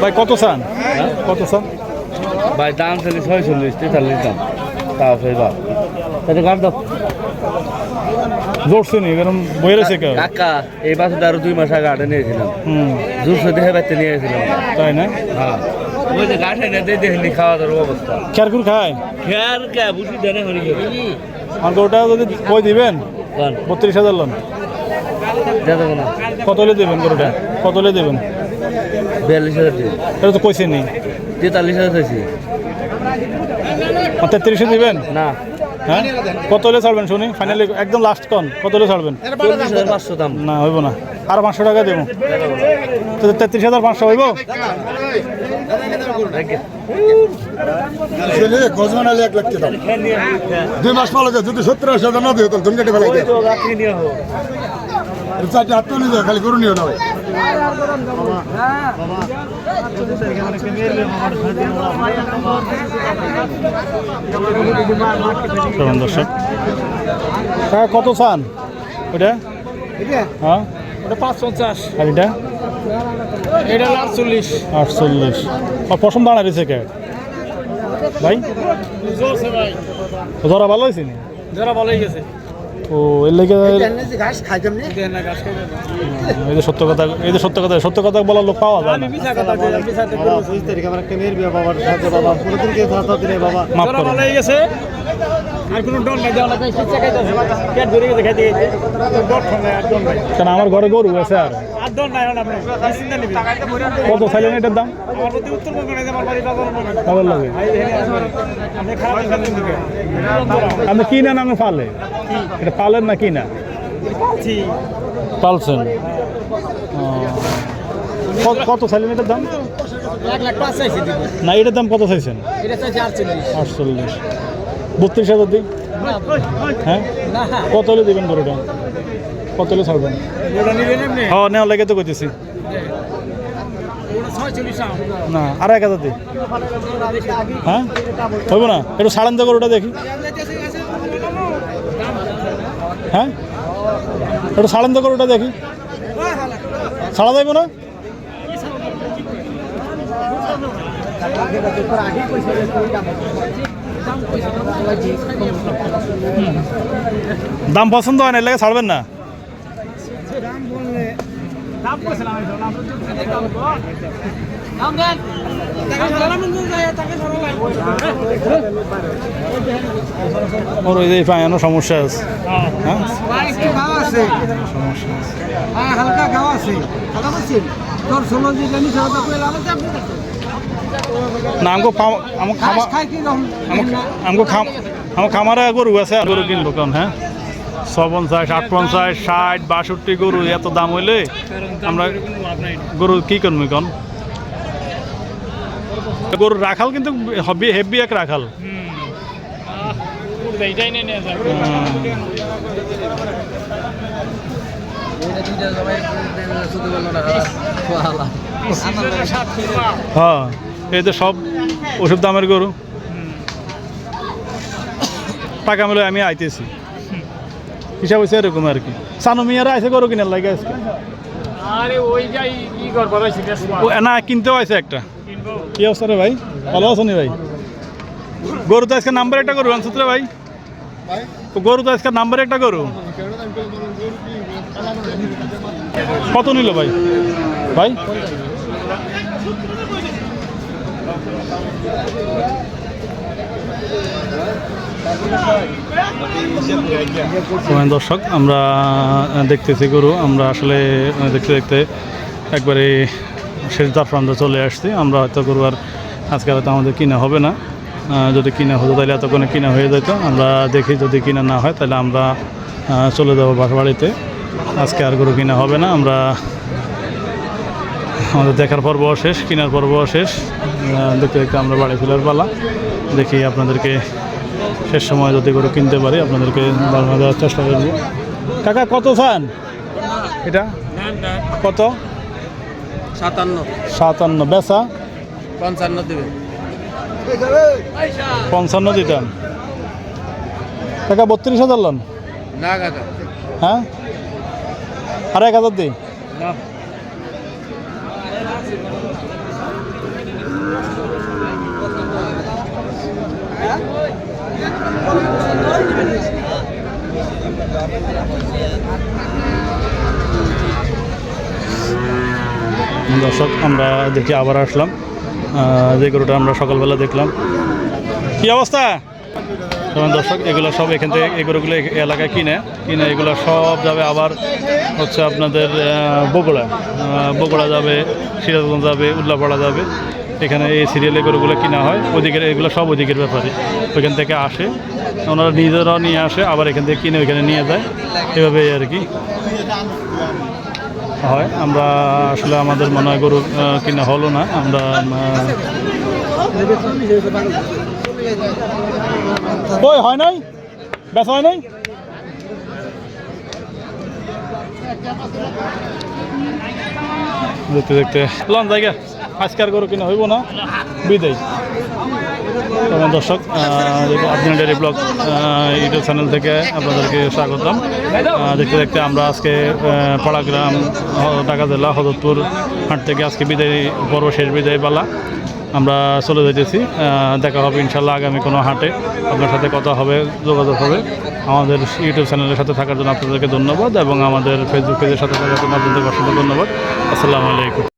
ভাই কত চান? কত চান? ভাই দাম চল্লিশ ছয়চল্লিশ তেতাল্লিশ দাম। তাও সেই দাম তাতে কার দাম জোরছে নি কারণ বইয়ে রয়েছে কাকা এই আরও দুই মাস আগে আটে নিয়েছিলাম। হুম। দুশো দেহে বাড়তে নিয়েছিলাম তাই না? হ্যাঁ। ওই যে গাছে না দিয়ে দেখেনি খাওয়া দাওয়ার অবস্থা। খেয়ারকুর খায়? খেয়ার কে? বুঝি হরি আর ওটা যদি দিবেন? বত্রিশ হাজার লোন। কত হলে দেবেন গরুটা? কত হলে দেবেন? বিয়াল্লিশ হাজার এটা তো কইছে নি। তেতাল্লিশ হাজার চাইছি তেত্রিশে দিবেন? না। হ্যাঁ? কত হলে ছাড়বেন শুনি? ফাইনালি একদম লাস্ট কন। কত হলে ছাড়বেন? পাঁচশো দাম। না হইব না। আর পাঁচশো টাকা দেবো। তো তেত্রিশ হাজার পাঁচশো হইব? এক লাখ টাকা। দুই মাস পালো যদি সত্তর আশি হাজার না দিও তো ধন কেটে ফেলাই দেয় চারটে হাত নিয়ে যাও, খালি গরু নিও। না ভাই দর্শক? কাকা কত চান? ওটা হ্যাঁ? ওটা পাঁচ পঞ্চাশ আর এটা? এটা আটচল্লিশ। আটচল্লিশ। আর পশম দাঁড়া রয়েছে কে? ভাই? জরা ধরা ভালো হয়েছে নি? জরা ভালোই গেছে। ও এর লেগে ঘাস খাইতাম না দেন না গাছ খাইবে না। এই যে সত্য কথা এই যে সত্য কথা সত্য কথা বলার লোক পাওয়া যায় না। মাফ গেছে। আর কোনো কেন আমার ঘরে গরু আছে আর? কত চাইলেন এটার দাম? কেমন লাগে। আপনি ফেলেন দিকে আপনি পালে? এটা পালেন না কি না পাচ্ছি পালছেন? কত- চাইলেন এটার দাম? না এটার দাম কত চাইছেন? আটচল্লিশ। বত্রিশ হাজার দিন? হ্যাঁ? কত হলে দেবেন গরুটা কত হলে ছাড়বেন? ওটা হ্যাঁ নেওয়া লেগে তো ওটা ছয়চল্লিশ না আর এক হাজার দিই হ্যাঁ? হইব না? একটু সাড়ান তো গরুটা দেখি। হ্যাঁ? একটু সাড়ান তো গরুটা দেখি। ছাড়া যাইব না? দাম পছন্দ হয় না এর লাগে ছাড়বেন না? ওর ওই যে পায়ানো সমস্যা আছে। হ্যাঁ? একটু গাওয়া আছে। হালকা গাওয়া আছে। না আমাকে পাম- খামা আমাকে খাম আমার খামারে গরু আছে গরু কিনবো কারণ হ্যাঁ? ছ পঞ্চাশ আট পঞ্চাশ ষাট বাষট্টি গরু এত দাম হইলে আমরা গরু কি করব কন গরু রাখাল কিন্তু হবি হেভি এক রাখাল এইটাই নিয়ে নিয়ে যায় হ্যাঁ এই তো সব ওষুধ দামের গরু। টাকা মিলে আমি আইতেছি। হিসাব হয়েছে এরকম আর কি। সানু মিয়ারা আইসে গরু কিনার লাগে আজকে। আরে ওই যাই কি করবার হয়েছে ও, না কিনতেও আছে একটা। কি অবস্থা রে ভাই? ভালো আছো নি ভাই? গরু তো আজকে নাম্বার একটা গরু আনছো রে ভাই? ও, গরু তো আজকে নাম্বার একটা গরু। কত নিল ভাই? ভাই? দর্শক, আমরা দেখতেছি গরু, আমরা আসলে দেখতে দেখতে একবারে শেষ প্রান্তে চলে আসছি। আমরা হয়তো গরু আর আজকে হয়তো আমাদের কিনা হবে না। যদি কিনা হতো তাহলে এতক্ষণে কিনা হয়ে যেত। আমরা দেখি যদি কিনা না হয় তাহলে আমরা চলে যাব বাসা বাড়িতে আজকে আর গরু কিনা হবে না আমরা আমাদের দেখার পর্ব শেষ কেনার পর্ব শেষ। দেখতে দেখতে আমরা বাড়ি ফেরার পালা। দেখি আপনাদেরকে শেষ সময় যদি গরু কিনতে পারি আপনাদেরকে ধারণা দেওয়ার চেষ্টা করব। কাকা কত চান? এটা? কত? সাতান্ন। সাতান্ন। বেচা? পঞ্চান্ন দেবে। পঞ্চান্ন দিতাম। কাকা বত্রিশ হাজার লন? না কাকা। হ্যাঁ? আর এক হাজার দিই দর্শক আমরা দেখি আবার আসলাম। যে গরুটা আমরা সকালবেলা দেখলাম। কি অবস্থা? যেমন দর্শক, এগুলো সব এখান থেকে এই এলাকায় কিনে কিনে এগুলো সব যাবে আবার হচ্ছে আপনাদের বগুড়া বগুড়া যাবে, সিরাজগঞ্জ যাবে, উল্লাপাড়া যাবে। এখানে এই সিরিয়ালে গরুগুলো কিনা হয়, ওদিকের এগুলো সব ওদিকের ব্যাপারে। ওইখান থেকে আসে, ওনারা নিজেরাও নিয়ে আসে, আবার এখান থেকে কিনে ওইখানে নিয়ে যায়। এভাবে আর কি হয়। আমরা আসলে আমাদের মনে হয় গরু কিনা হলো না, আমরা ওই হয় নাই? বেশ হয় নাই? দেখতে দেখতে। লন জায়গা। আজকার গরু কিনা হইব না? বিদায়। এবং দর্শক আপনার ডেরি ব্লগ ইউটিউব চ্যানেল থেকে আপনাদেরকে স্বাগতম। দেখতে দেখতে আমরা আজকে পাড়াগ্রাম ঢাকা জেলা হদরপুর হাট থেকে আজকে বিদায়, পর্ব শেষ বিদায় পালা। আমরা চলে যেতেছি দেখা হবে ইনশাল্লাহ আগামী কোনো হাটে। আপনার সাথে কথা হবে, যোগাযোগ হবে। আমাদের ইউটিউব চ্যানেলের সাথে থাকার জন্য আপনাদেরকে ধন্যবাদ এবং আমাদের ফেসবুক পেজের সাথে থাকার জন্য আপনাদেরকে অসংখ্য ধন্যবাদ। আসসালামু আলাইকুম।